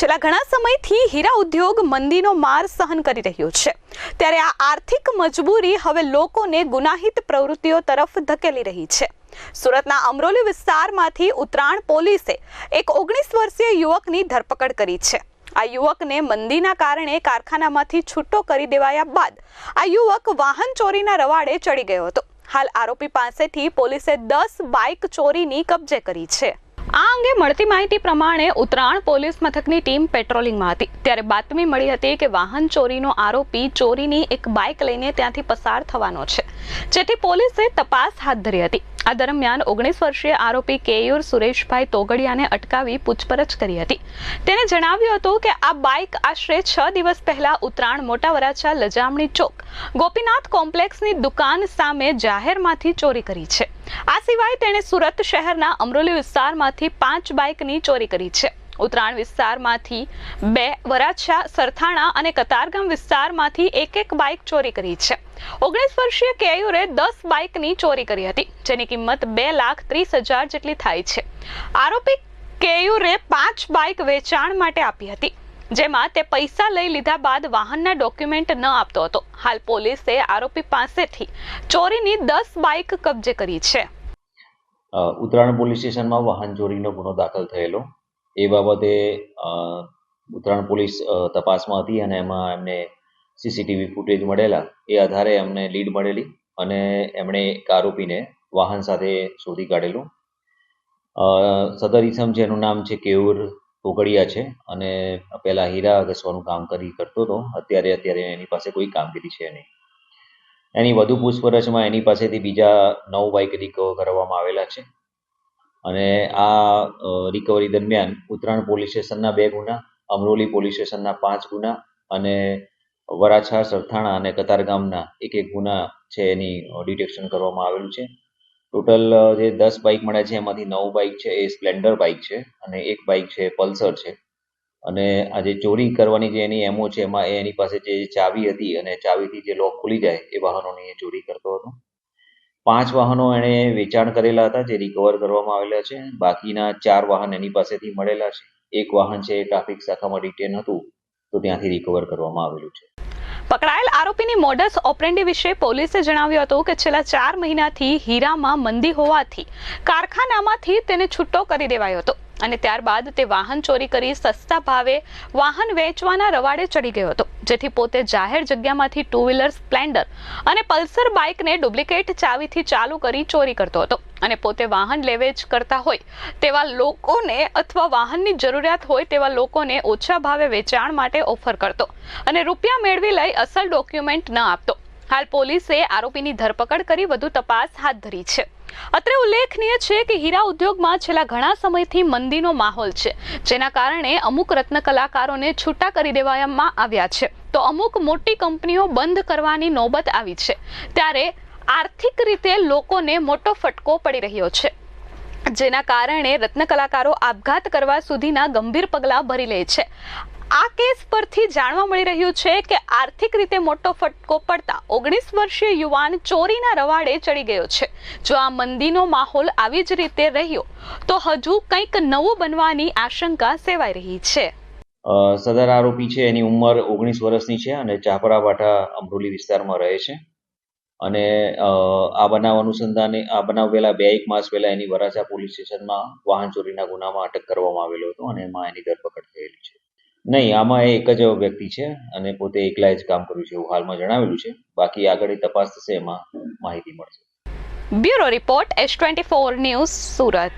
છેલ્લા ઘણા સમયથી હીરા ઉદ્યોગ મંદીનો માર સહન કરી રહ્યો છે. ત્યારે આ આર્થિક મજબૂરી હવે લોકોને ગુનાહિત પ્રવૃત્તિઓ તરફ ધકેલી રહી છે. સુરતના અમરોલી વિસ્તારમાંથી ઉત્તરાયણ પોલીસે એક ઓગણીસ વર્ષીય યુવકની ધરપકડ કરી છે. આ યુવકને મંદીના કારણે કારખાનામાંથી છૂટો કરી દેવાયા બાદ આ યુવક વાહન ચોરીના રવાડે ચડી ગયો હતો. હાલ આરોપી પાસેથી પોલીસે દસ બાઇક ચોરીની કબજે કરી છે. આ અંગે મળતી માહિતી પ્રમાણે ઉત્તરાયણ પોલીસ મથકની ટીમ પેટ્રોલિંગમાં હતી. ત્યારે બાતમી મળી હતી કે વાહન ચોરીનો આરોપી ચોરીની એક બાઇક લઈને ત્યાંથી પસાર થવાનો છે. જેથી પોલીસે તપાસ હાથ ધરી હતી. આ દરમિયાન ઓગણીસ વર્ષીય આરોપી કેયુર સુરેશભાઈ તોગડિયાને અટકાવી પૂછપરછ કરી હતી. તેને જણાવ્યું હતું કે આ બાઇક આશરે છ દિવસ પહેલા ઉત્તરાયણ મોટા વરાછા લજામણી ચોક ગોપીનાથ કોમ્પ્લેક્સની દુકાન સામે જાહેરમાંથી ચોરી કરી છે. આ સિવાય તેણે સુરત શહેરના અમરોલી વિસ્તારમાંથી પાંચ બાઇકની ચોરી કરી છે. ઉત્તરાયણ વિસ્તારમાંથી બે વરાછા, સરથાણા અને કતારગામ વિસ્તારમાંથી એક એક બાઇક ચોરી કરી છે. ઓગણીસ વર્ષીય કેયુરે દસ બાઇકની ચોરી કરી હતી, જેની કિંમત બે લાખ ત્રીસ હજાર જેટલી થાય છે. આરોપી કેયુરે પાંચ બાઇક વેચાણ માટે આપી હતી, જેમાં તે પૈસા લઈ લીધા બાદ વાહનના ડોક્યુમેન્ટ ન આપતો હતો. હાલ પોલીસે આરોપી પાસેથી ચોરીની દસ બાઇક કબજે કરી છે. ઉત્તરાયણ પોલીસ સ્ટેશનમાં વાહન ચોરીનો ગુનો દાખલ થયેલો. એ બાબતે ઉત્તરાયણ પોલીસ તપાસમાં હતી અને એમાં એમને સીસીટીવી ફૂટેજ મળેલા, એ આધારે એમને લીડ મળેલી અને એમણે એક આરોપીને વાહન સાથે શોધી કાઢેલું. સદર ઈસમ જેનું નામ છે કેયુર પોગડિયા છે અને પહેલા હીરા ઘસવાનું કામ કરી કરતો હતો, અત્યારે અત્યારે એની પાસે કોઈ કામગીરી છે નહીં. એની વધુ પૂછપરછમાં એની પાસેથી બીજા નવ બાઇક રિકવર કરવામાં આવેલા છે. અને આ રિકવરી દરમિયાન ઉત્તરાયણ પોલીસ સ્ટેશનના બે ગુના, અમરોલી પોલીસ સ્ટેશનના પાંચ ગુના અને વરાછા, સરથાણા અને કતારગામના એક એક ગુના છે એની ડિટેક્શન કરવામાં આવેલું છે. ટોટલ જે દસ બાઇક મળ્યા છે એમાંથી નવ બાઇક છે એ સ્પ્લેન્ડર બાઇક છે અને એક બાઇક છે પલ્સર છે. અને આ જે ચોરી કરવાની જે એની એમો છે એમાં એની પાસે જે ચાવી હતી અને ચાવીથી જે લોક ખુલી જાય એ વાહનોની એ ચોરી કરતો હતો. પાંચ વાહનો એણે વેચાણ કરેલા હતા જે રિકવર કરવામાં આવેલા છે. બાકીના ચાર વાહન એની પાસેથી મળેલા છે. એક વાહન છે એ ટ્રાફિક શાખામાં ડિટેન હતું તો ત્યાંથી રિકવર કરવામાં આવેલું છે. પકડાયેલ આરોપીની મોડસ ઓપરેન્ડી વિશે પોલીસે જણાવ્યું હતું કે છેલ્લા ચાર મહિનાથી હીરામાં મંદી હોવાથી કારખાનામાંથી તેને છૂટો કરી દેવાયો હતો. અને ત્યારબાદ તે વાહન ચોરી કરી સસ્તા ભાવે વાહન વેચવાના રવાડે ચડી ગયો હતો, જેથી પોતે જાહેર જગ્યામાંથી ટુ વ્હીલર સ્પ્લેન્ડર અને પલ્સર બાઇકને ડુપ્લિકેટ ચાવીથી ચાલુ કરી ચોરી કરતો હતો. અને પોતે વાહન લેવેચ કરતા હોય તેવા લોકોને અથવા વાહનની જરૂરિયાત હોય તેવા લોકોને ઓછા ભાવે વેચાણ માટે ઓફર કરતો અને રૂપિયા મેળવી લઈ અસલ ડોક્યુમેન્ટ ન આપતો. હાલ પોલીસે આરોપીની ધરપકડ કરી વધુ તપાસ હાથ ધરી છે. અત્રે ઉલ્લેખનીય છે કે હીરા ઉદ્યોગમાં છેલ્લા ઘણા સમયથી મંદીનો માહોલ છે, જેના કારણે અમુક રત્ન કલાકારોને છૂટા કરી દેવામાં આવ્યા છે. તો અમુક મોટી કંપનીઓ બંધ કરવાની નોબત આવી છે. ત્યારે આર્થિક રીતે લોકોને મોટો ફટકો પડી રહ્યો છે. જેના કારણે રત્ન કલાકારો આપઘાત કરવા સુધીના ગંભીર પગલાં ભરી લે છે. આ કેસ પરથી જાણવા મળી રહ્યું છે કે આર્થિક રીતે મોટો ફટકો પડતા ઓગણીસ વર્ષીય યુવાન ચોરીના રવાડે ચડી ગયો છે. જો આ મંદીનો માહોલ આવી જ રીતે રહ્યો, તો હજુ કંઈક નવું બનવાની આશંકા સેવાઈ રહી છે. સદર આરોપી છે, એની ઉંમર ઓગણીસ વર્ષની છે અને ચાપરા વાટા અમરોલી વિસ્તારમાં રહે છે. અને આ બનાવ અનુસંધાને, આ બનાવ પહેલા બે એક માસ પહેલા એની વરાછા પોલીસ સ્ટેશનમાં વાહન ચોરીના ગુનામાં અટક કરવામાં આવેલો હતો અને એમાં એની ધરપકડ થયેલી છે. નહીં, આમાં એક જ વ્યક્તિ છે અને પોતે એકલા જ કામ કર્યું છે એવું હાલમાં જણાવેલું છે. બાકી આગળ તપાસ થશે, એમાં માહિતી મળશે. Bureau report S twenty four news Surat.